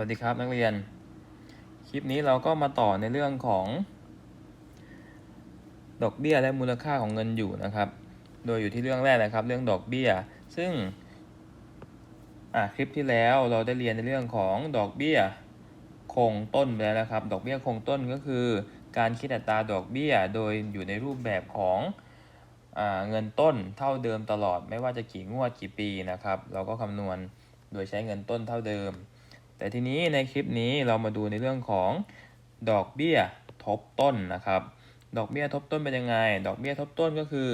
วัสดีครับนักเรียน คลิปนี้เราก็มาต่อในเรื่องของ ดอกเบี้ยและมูลค่าของเงินอยู่นะครับ โดยอยู่ที่เรื่องแรกนะครับ เรื่องดอกเบี้ย ซึ่งคลิปที่แล้วเราได้เรียนในเรื่องของดอกเบี้ยคงต้นไปแล้วนะครับ ดอกเบี้ยคงต้นก็คือ การคิดอัตราดอกเบี้ย โดยอยู่ในรูปแบบของอเงินต้นเท่าเดิมตลอด ไม่ว่าจะกี่งวดกี่ปีนะครับ เราก็คำนวณโดยใช้เงินต้นเท่าเดิม แต่ทีนี้ในคลิปนี้เรามาดูในเรื่องของดอกเบี้ยทบต้นนะครับ ดอกเบี้ยทบต้นเป็นยังไง ดอกเบี้ยทบต้นก็คือ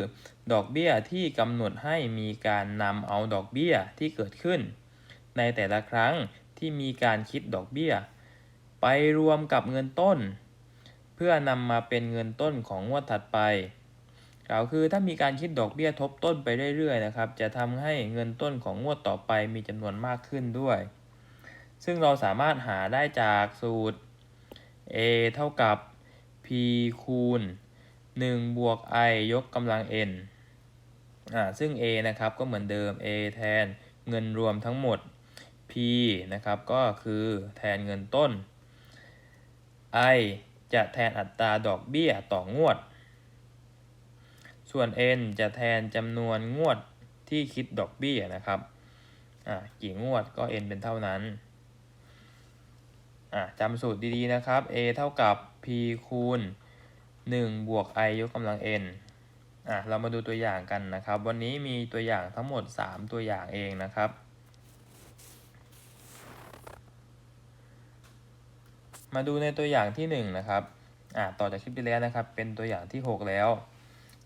ดอกเบี้ยที่กำหนดให้มีการนำเอาดอกเบี้ยที่เกิดขึ้น ในแต่ละครั้งที่มีการคิดดอกเบี้ย ไปรวมกับเงินต้น เพื่อนำมาเป็นเงินต้นของงวดถัดไปกล่าวคือถ้ามีการคิดดอกเบี้ยทบต้นไปเรื่อยๆนะครับ จะทำให้เงินต้นของงวดต่อไปมีจำนวนมากขึ้นด้วย ซึ่งเราสามารถหาได้จากสูตร a เท่ากับ p คูณ 1 บวก i ยกกำลัง n อ่าซึ่ง a นะครับก็เหมือนเดิม a แทนเงินรวมทั้งหมด p นะครับก็คือแทนเงินต้น i จะแทนอัตราดอกเบี้ยต่องวด ส่วน n จะแทนจำนวนงวดที่คิดดอกเบี้ยนะครับ อ่า กี่งวดก็ n เป็นเท่านั้น อะจำสูตรดีๆนะครับ a เท่ากับ p คูณ 1 บวก i ยกกำลัง n อะเรามาดูตัวอย่างกันนะครับ วันนี้มีตัวอย่างทั้งหมด 3 ตัวอย่างเองนะครับ มาดูในตัวอย่างที่1นะครับอะต่อจากคลิปที่แล้วนะครับ เป็นตัวอย่างที่ 6 แล้ว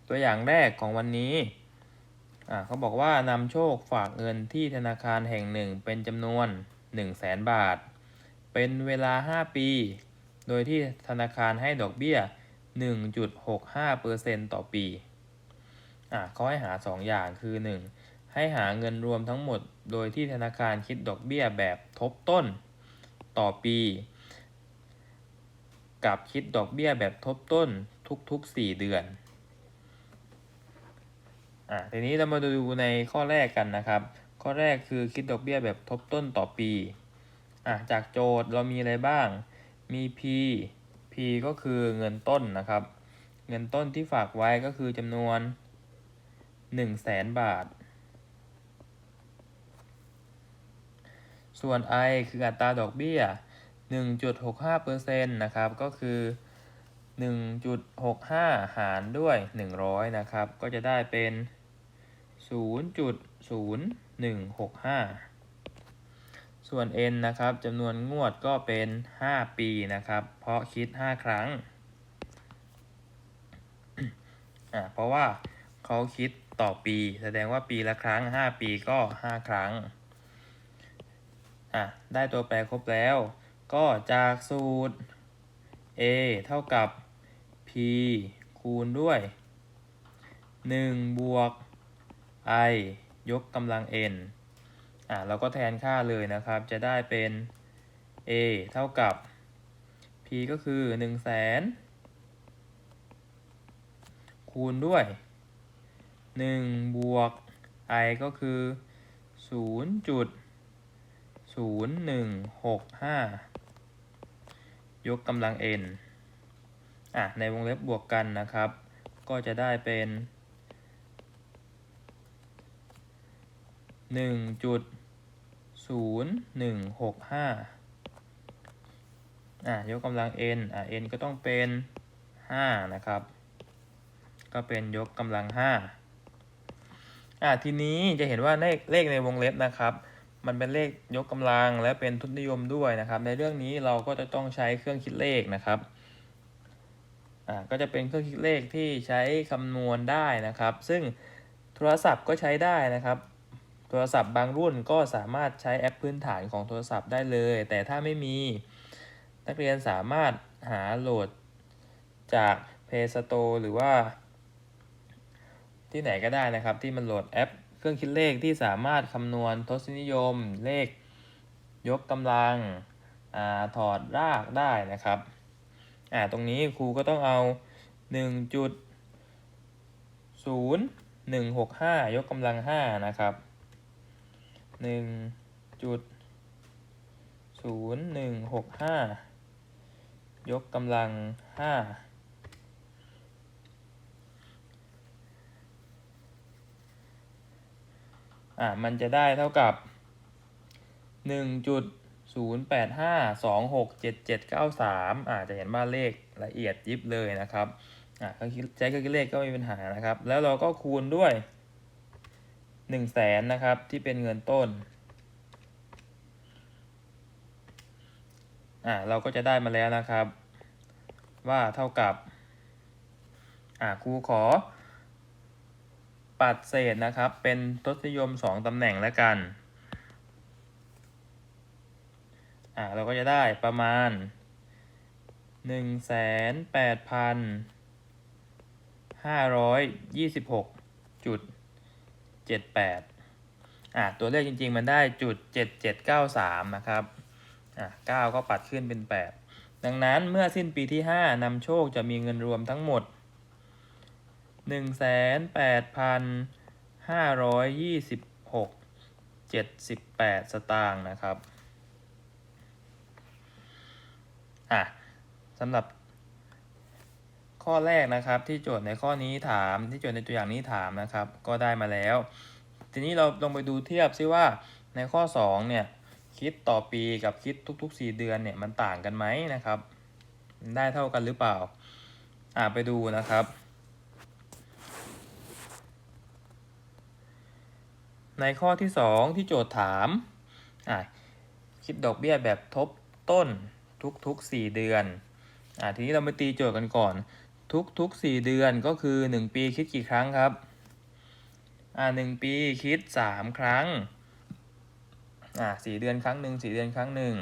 ตัวอย่างแรกของวันนี้อะเขาบอกว่านำโชคฝากเงินที่ธนาคารแห่งหนึ่งเป็นจำนวน 1 0 0 0 0แสนบาท เป็นเวลา 5 ปี โดยที่ธนาคารให้ดอกเบี้ย 1.65%ต่อปีอะเขาให้หา 2 อย่างคือ 1. ให้หาเงินรวมทั้งหมด โดยที่ธนาคารคิดดอกเบี้ยแบบทบต้นต่อปี กับคิดดอกเบี้ยแบบทบต้นทุกๆ 4 เดือนอะทีนี้เรามาดูในข้อแรกกันนะครับ ข้อแรกคือคิดดอกเบี้ยแบบทบต้นต่อปี อะจากโจทย์เรามีอะไรบ้าง มี P P ก็คือเงินต้นนะครับ เงินต้นที่ฝากไว้ก็คือจำนวน1 0 0 0 0แสนบาท ส่วน I คืออัตราดอกเบี้ย 1.65%นะครับ ก็คือ 1.65 หารด้วย 100 นะครับ ก็จะได้เป็น 0.0165 ส่วน n นะครับจำนวนงวดก็เป็น 5 ปีนะครับ เพราะคิด 5 ครั้งอ่าเพราะว่าเขาคิดต่อปี แสดงว่าปีละครั้ง 5 ปีก็ 5 ครั้งอะได้ตัวแปรครบแล้ว ก็จากสูตร a เท่ากับ p คูณด้วย 1 บวก i ยกกำลัง n อะเราก็แทนค่าเลยนะครับ จะได้เป็น a เท่ากับ p ก็คือ1 0 0 0 0แสนคูณด้วย 1 บวก i ก็คือ 0.0165 ยกกำลัง n อะ ในวงเล็บบวกกันนะครับ ก็จะได้เป็นหนึ่งจุด ศูนย์หนึ่งหกห้าอะยกกำลัง n อะ n ก็ต้องเป็นห้านะครับ ก็เป็นยกกำลังห้าอะทีนี้จะเห็นว่าเลขเลขในวงเล็บนะครับ มันเป็นเลขยกกำลังและเป็นทุนนิยมด้วยนะครับ ในเรื่องนี้เราก็จะต้องใช้เครื่องคิดเลขนะครับอ่าก็จะเป็นเครื่องคิดเลขที่ใช้คำนวณได้นะครับ ซึ่งโทรศัพท์ก็ใช้ได้นะครับ โทรศัพท์บางรุ่นก็สามารถใช้แอปพื้นฐานของโทรศัพท์ได้เลย แต่ถ้าไม่มีนักเรียนสามารถหาโหลดจาก Play Store หรือว่า ที่ไหนก็ได้นะครับ ที่มันโหลดแอป เครื่องคิดเลขที่สามารถคำนวณทศนิยม เลข ยกกำลังอถอดรากได้นะครับอ่าตรงนี้ครูก็ต้องเอา1จุดศูนย์หนึ่งหกห้ายกกำลังห้านะครับ หนึ่งจุดศูนย์หนึ่งหกห้ายกกำลังห้าอะมันจะได้เท่ากับหนึ่งจุดศูนย์แปดห้าสองหกเจ็ดเจ็ดเก้าสามอ่าจะเห็นว่าเลขละเอียดยิบเลยนะครับอ่าใช้เครื่องคิดเลขก็ไม่มีปัญหานะครับ แล้วเราก็คูณด้วย หนึ่งแสนนะครับที่เป็นเงินต้น อ่าเราก็จะได้มาแล้วนะครับ ว่าเท่ากับ อ่าครูขอ ปัดเศษนะครับ เป็นทศนิยม2ตำแหน่งแล้วกัน อ่าเราก็จะได้ประมาณ1 8 5 2 6จุด 78อ่าตัวเลขจริง ๆ มันได้จุด7793นะครับอะ9ก็ปัดขึ้นเป็น8ดังนั้นเมื่อสิ้นปีที่5นำโชคจะมีเงินรวมทั้งหมด1 8 5 2 6 78สตางค์นะครับอะสำหรับ ข้อแรกนะครับที่โจทย์ในข้อนี้ถามที่โจทย์ในตัวอย่างนี้ถามนะครับ ก็ได้มาแล้ว ทีนี้เราลองไปดูเทียบซิว่าในข้อ2เนี่ยคิดต่อปีกับคิดทุก ๆ 4 เดือนเนี่ยมันต่างกันไหมนะครับ ได้เท่ากันหรือเปล่าอ่าไปดูนะครับ ในข้อที่ 2 ที่โจทย์ถามอ่าคิดดอกเบี้ยแบบทบต้นทุกๆ 4 เดือนอ่าทีนี้เรามาตีโจทย์กันก่อน ทุกๆ4เดือนก็คือ1ปีคิดกี่ครั้งครับ อ่าหนึ่งปีคิด3ครั้ง อ่าสี่เดือนครั้งหนึ่งสี่เดือนครั้งหนึ่ง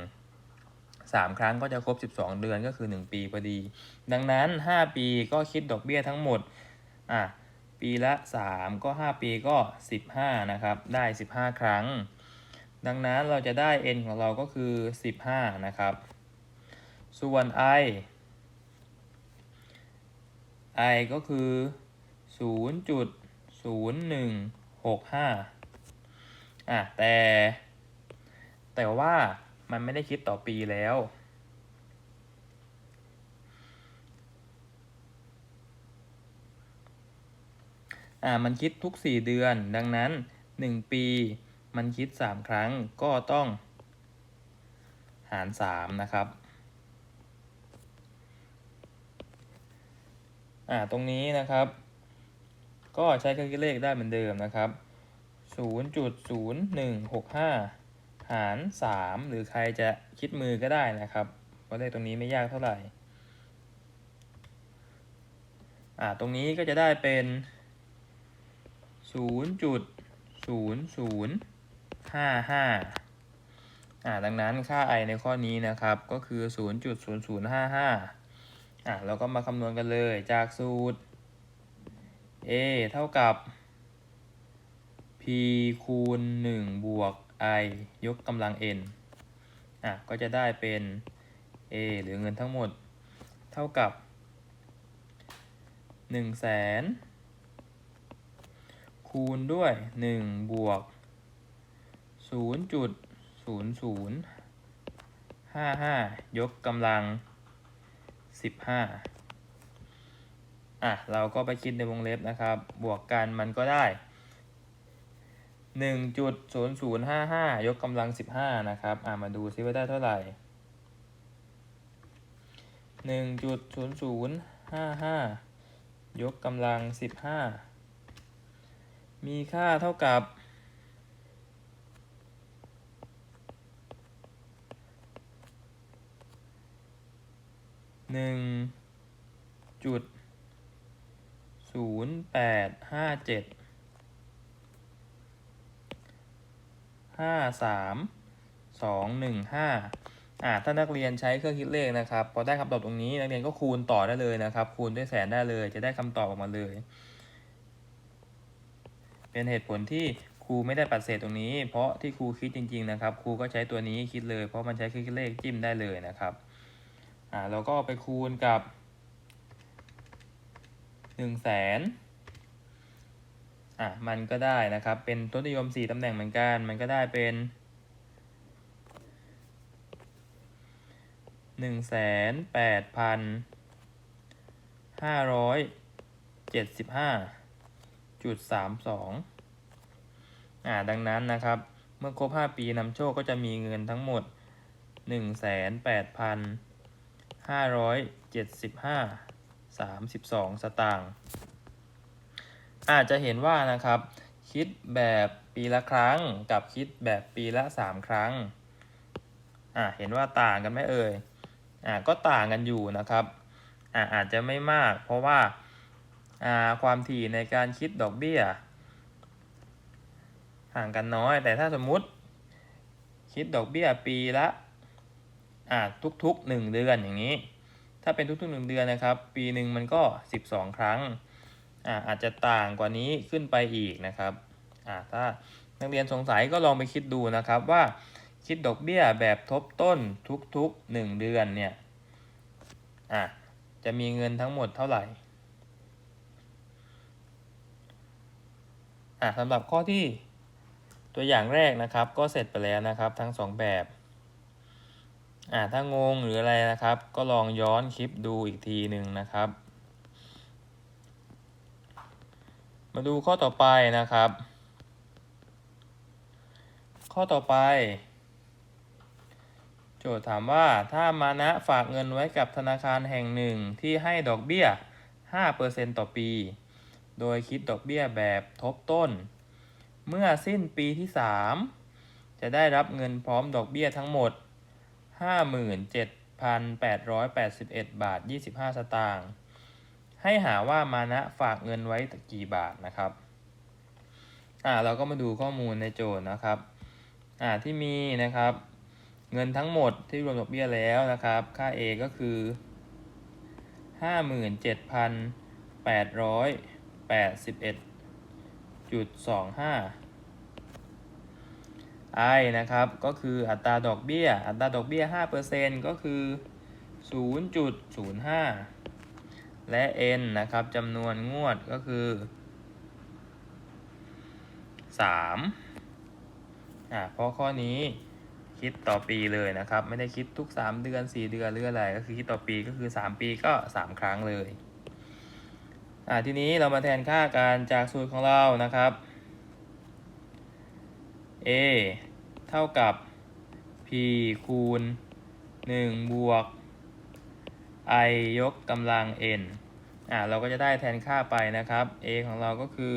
สามครั้งก็จะครบ12เดือนก็คือ1ปีพอดี ดังนั้น5ปีก็คิดดอกเบี้ยทั้งหมด อ่าปีละ3ก็5ปีก็15นะครับ ได้15ครั้ง ดังนั้นเราจะได้ n ของเราก็คือ15นะครับ ส่วน i i ก็คือ 0.0165 อะ แต่ แต่ว่ามันไม่ได้คิดต่อปีแล้ว อ่า มันคิดทุก 4 เดือน ดังนั้น 1 ปี มันคิด 3 ครั้งก็ต้องหาร 3 นะครับ อ่าตรงนี้นะครับ ก็ใช้เครื่องคิดเลขได้เหมือนเดิมนะครับ 0.0165 หาร 3 หรือใครจะคิดมือก็ได้นะครับเพราะเลขตรงนี้ไม่ยากเท่าไหร่อ่าตรงนี้ก็จะได้เป็น 0.0055อ่าดังนั้นค่า i ในข้อนี้นะครับก็คือ 0.0055 อ่าเราก็มาคำนวณกันเลยจากสูตร a เท่ากับ p คูณ 1 บวก i ยกกำลัง n อะก็จะได้เป็น a หรือเงินทั้งหมด เท่ากับ1แสนคูณด้วย 1 บวก 0.0055 ยกกำลัง สิบห้าอะ เราก็ไปคิดในวงเล็บนะครับ บวกกันมันก็ได้หนึ่งจุดศูนย์ศูนย์ห้าห้ายกกำลังสิบห้านะครับ อะ มาดูซิว่าได้เท่าไหร่หนึ่งจุดศูนย์ศูนย์ห้าห้ายกกำลังสิบห้ามีค่าเท่ากับ 1จุดศูนย์แปดห้าเจ็ดห้าสามสองหนึ่งห้าอ่าถ้านักเรียนใช้เครื่องคิดเลขนะครับ พอได้คำตอบตรงนี้นักเรียนก็คูณต่อได้เลยนะครับ คูณด้วยแสนได้เลย จะได้คำตอบออกมาเลย เป็นเหตุผลที่ครูไม่ได้ปัดเศษตรงนี้ เพราะที่ครูคิดจริง ๆ นะครับ ครูก็ใช้ตัวนี้คิดเลย เพราะมันใช้เครื่องคิดเลขจิ้มได้เลยนะครับ อ่าเราก็ไปคูณกับหนึ่งแสนอะมันก็ได้นะครับ เป็นต้นนิยมสี่ตำแหน่งเหมือนกัน มันก็ได้เป็นหนึ่งแสนแปดพันห้าร้อยเจ็ดสิบห้าจุดสามสองอ่าดังนั้นนะครับ เมื่อครบห้าปีนำโชคก็จะมีเงินทั้งหมดหนึ่งแสนแปดพัน ห้าร้อยเจ็ดสิบห้าสามสิบสองสตางค์อาจจะเห็นว่านะครับ คิดแบบปีละครั้งกับคิดแบบปีละสามครั้งอ่าเห็นว่าต่างกันไหมเอ่ยอ่าก็ต่างกันอยู่นะครับอ่าอาจจะไม่มาก เพราะว่าอ่าความถี่ในการคิดดอกเบี้ยห่างกันน้อย แต่ถ้าสมมุติคิดดอกเบี้ยปีละ อ่าทุกๆหนึ่งเดือนอย่างนี้ ถ้าเป็นทุกๆหนึ่งเดือนนะครับ ปีหนึ่งมันก็สิบสองครั้งอ่าอาจจะต่างกว่านี้ขึ้นไปอีกนะครับอ่าถ้านักเรียนสงสัยก็ลองไปคิดดูนะครับว่าคิดดอกเบี้ยแบบทบต้นทุกๆ 1 เดือนเนี่ยอะจะมีเงินทั้งหมดเท่าไหร่อะสำหรับข้อที่ตัวอย่างแรกนะครับ ก็เสร็จไปแล้วนะครับทั้ง 2 แบบ อะถ้างงหรืออะไรนะครับ ก็ลองย้อนคลิปดูอีกทีหนึ่งนะครับ มาดูข้อต่อไปนะครับ ข้อต่อไป โจทย์ถามว่าถ้ามานะฝากเงินไว้กับธนาคารแห่งหนึ่งที่ให้ดอกเบี้ย 5%ต่อปี โดยคิดดอกเบี้ยแบบทบต้น เมื่อสิ้นปีที่ 3 จะได้รับเงินพร้อมดอกเบี้ยทั้งหมด 57,881บาท25สตางค์ให้หาว่ามานะฝากเงินไว้กี่บาทนะครับอ่าเราก็มาดูข้อมูลในโจทย์นะครับอ่าที่มีนะครับ เงินทั้งหมดที่รวมดอกเบี้ยแล้วนะครับ ค่า A ก็คือ57,881.25 I นะครับ ก็คืออัตราดอกเบี้ย อัตราดอกเบี้ย 5%ก็คือ 0.05 และ N นะครับจำนวนงวดก็คือ 3 อ่าเพราะข้อนี้คิดต่อปีเลยนะครับ ไม่ได้คิดทุก 3 เดือน 4 เดือนหรืออะไร ก็คือคิดต่อปีก็คือ 3 ปีก็ 3 ครั้งเลย อ่าทีนี้เรามาแทนค่าการจากสูตรของเรานะครับ a เท่ากับ p คูณ 1 บวก i ยกกำลัง n อ่าเราก็จะได้แทนค่าไปนะครับ a ของเราก็คือ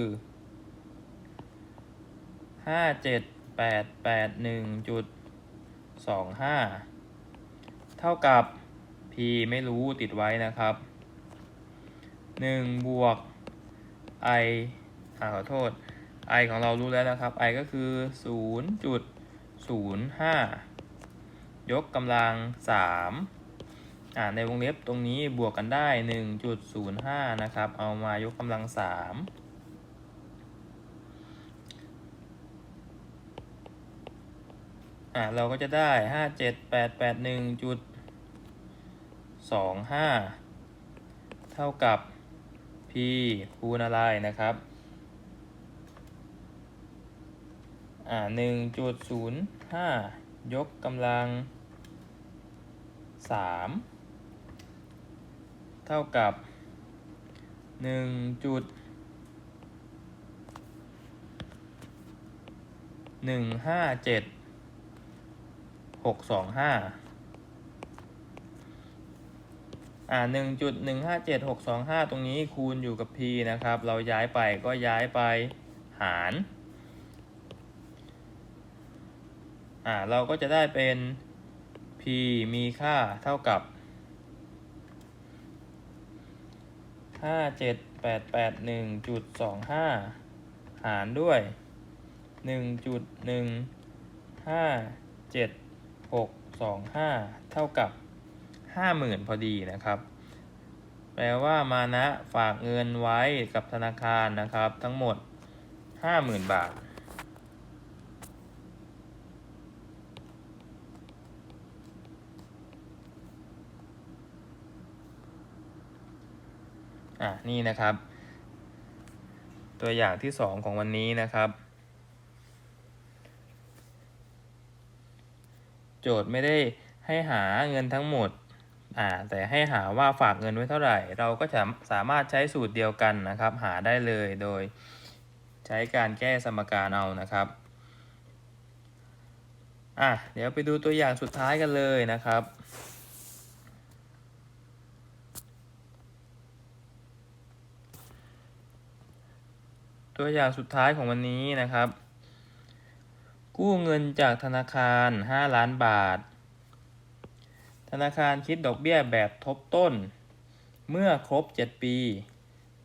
ห้าเจ็ดแปดแปดหนึ่งจุดสองห้าเท่ากับ p ไม่รู้ติดไว้นะครับหนึ่งบวก i อ่าขอโทษ i ของเรารู้แล้วนะครับ i ก็คือศูนย์จุด ศูนย์ห้ายกกำลังสามอ่าในวงเล็บตรงนี้บวกกันได้หนึ่งจุดศูนย์ห้านะครับ เอามายกกำลังสามอ่าเราก็จะได้ห้าเจ็ดแปดแปดหนึ่งจุดสองห้าเท่ากับ p คูณอะไรนะครับ อ่าหนึ่งจุดศูนย์ห้ายกกำลังสามเท่ากับหนึ่งจุดหนึ่งห้าเจ็ดหกสองห้าอ่าหนึ่งจุดหนึ่งห้าเจ็ดหกสองห้าตรงนี้คูณอยู่กับ p นะครับ เราย้ายไปก็ย้ายไปหาร อ่าเราก็จะได้เป็น p มีค่าเท่ากับห้าเจ็ดแปดแปดหนึ่งจุดสองห้าหารด้วยหนึ่งจุดหนึ่งห้าเจ็ดหกสองห้าเท่ากับห้าหมื่นพอดีนะครับ แปลว่ามานะฝากเงินไว้กับธนาคารนะครับ ทั้งหมดห้าหมื่นบาท อะนี่นะครับ ตัวอย่างที่สองของวันนี้นะครับ โจทย์ไม่ได้ให้หาเงินทั้งหมดอ่าแต่ให้หาว่าฝากเงินไว้เท่าไหร่ เราก็จะสามารถใช้สูตรเดียวกันนะครับ หาได้เลยโดยใช้การแก้สมการเอานะครับอะเดี๋ยวไปดูตัวอย่างสุดท้ายกันเลยนะครับ ตัวอย่างสุดท้ายของวันนี้นะครับ กู้เงินจากธนาคาร 5 ล้านบาท ธนาคารคิดดอกเบี้ยแบบทบต้น เมื่อครบ 7 ปี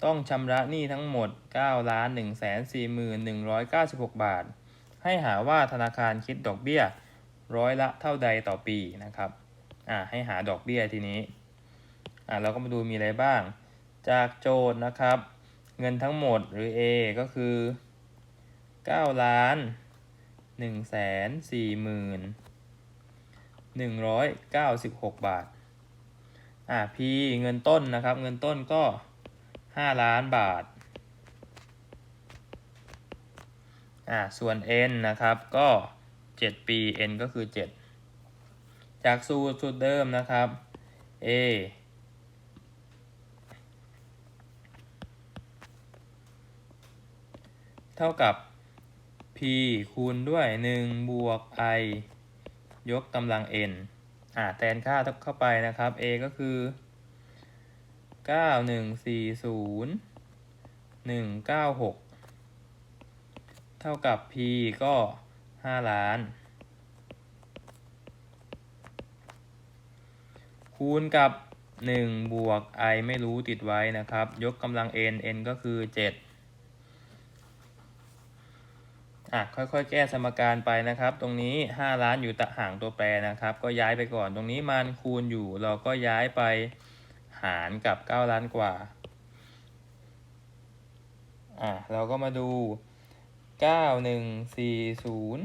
ต้องชำระหนี้ทั้งหมด 9 ล้าน 1 4 1 9 6 บาท ให้หาว่าธนาคารคิดดอกเบี้ยร้อยละเท่าใดต่อปีนะครับ อ่า ให้หาดอกเบี้ยทีนี้ อ่า เราก็มาดูมีอะไรบ้าง จากโจทย์นะครับ เงินทั้งหมดหรือ A ก็คือ9ล้าน1แสน4หมื่น196 บาท อ่า P เงินต้นนะครับ เงินต้นก็ 5 ล้านบาท อ่า ส่วน N นะครับก็ 7 ปี N ก็คือ 7 จากสูตรสูตรเดิมนะครับ A เท่ากับ p คูณด้วย 1 บวก i ยกกำลัง n อ่าแทนค่าเข้าไปนะครับ a ก็คือ 9140 196 เท่ากับ p ก็ 5 ล้าน คูณกับ 1 บวก i ไม่รู้ติดไว้นะครับ ยกกำลัง n n ก็คือ 7 อะค่อยๆ แก้สมการไปนะครับ ตรงนี้ 5 ล้านอยู่ตะห่างตัวแปรนะครับ ก็ย้ายไปก่อน ตรงนี้มันคูณอยู่ เราก็ย้ายไปหารกับ 9 ล้านกว่าอะเราก็มาดู 9 1 4 0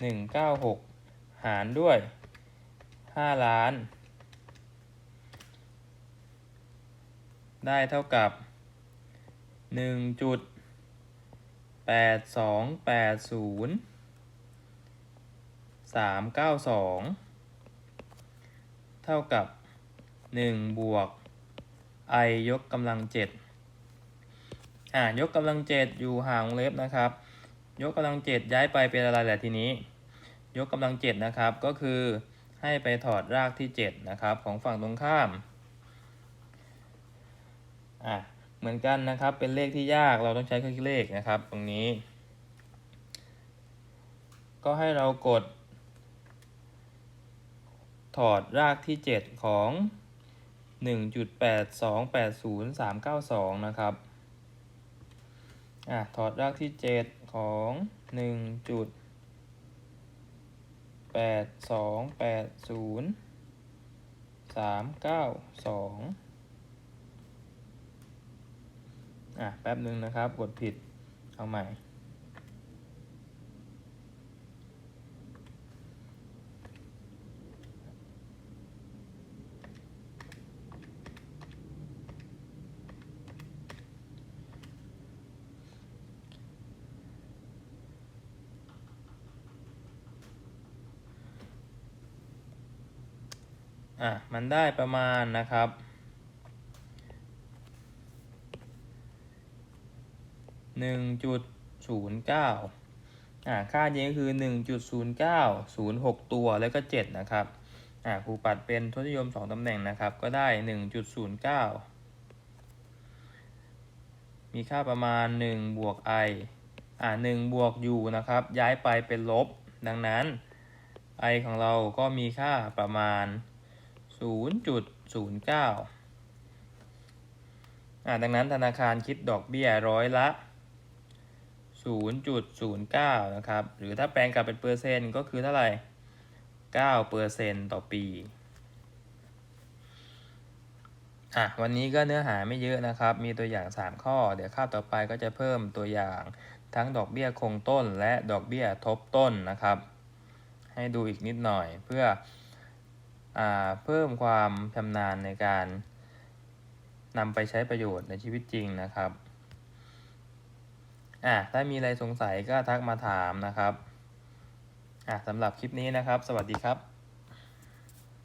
1 9 6 หารด้วย 5 ล้าน ได้เท่ากับ 1 จุด แปดสองแปดศูนย์สามเก้าสองเท่ากับหนึ่งบวก i ยกกำลังเจ็ดอ่ายกกำลังเจ็ดอยู่ห่างวงเล็บนะครับ ยกกำลังเจ็ดย้ายไปเป็นอะไรแหละทีนี้ ยกกำลังเจ็ดนะครับก็คือให้ไปถอดรากที่เจ็ดนะครับของฝั่งตรงข้ามอะ เหมือนกันนะครับ เป็นเลขที่ยากเราต้องใช้เครื่องคิดเลขนะครับ ตรงนี้ ก็ให้เรากด ถอดรากที่ 7 ของ 1.8280392 นะครับอะถอดรากที่ 7 ของ 1.8280 อะแป๊บหนึ่งนะครับ กดผิด เอาใหม่ อะ มันได้ประมาณนะครับ หนึ่งจุดศูนย์เก้าอ่าค่าจริงก็คือหนึ่งจุดศูนย์เก้าศูนย์หกตัวแล้วก็เจ็ดนะครับอ่าครูปัดเป็นทศนิยมสองตำแหน่งนะครับ ก็ได้หนึ่งจุดศูนย์เก้ามีค่าประมาณหนึ่งบวก i อ่าหนึ่งบวกอยู่นะครับ ย้ายไปเป็นลบ ดังนั้น i ของเราก็มีค่าประมาณ 0.09อ่าดังนั้นธนาคารคิดดอกเบี้ยร้อยละ 0.09 นะครับ หรือถ้าแปลงกลับเป็นเปอร์เซ็นต์ก็คือเท่าไหร่9เปอร์เซ็นต์ต่อปี อะ วันนี้ก็เนื้อหาไม่เยอะนะครับ มีตัวอย่าง 3 ข้อ เดี๋ยวข้าต่อไปก็จะเพิ่มตัวอย่างทั้งดอกเบี้ยคงต้นและดอกเบี้ยทบต้นนะครับ ให้ดูอีกนิดหน่อยเพื่ออเพิ่มความชำนาญในการนำไปใช้ประโยชน์ในชีวิตจริงนะครับ อะถ้ามีอะไรสงสัยก็ทักมาถามนะครับอะสำหรับคลิปนี้นะครับ สวัสดีครับ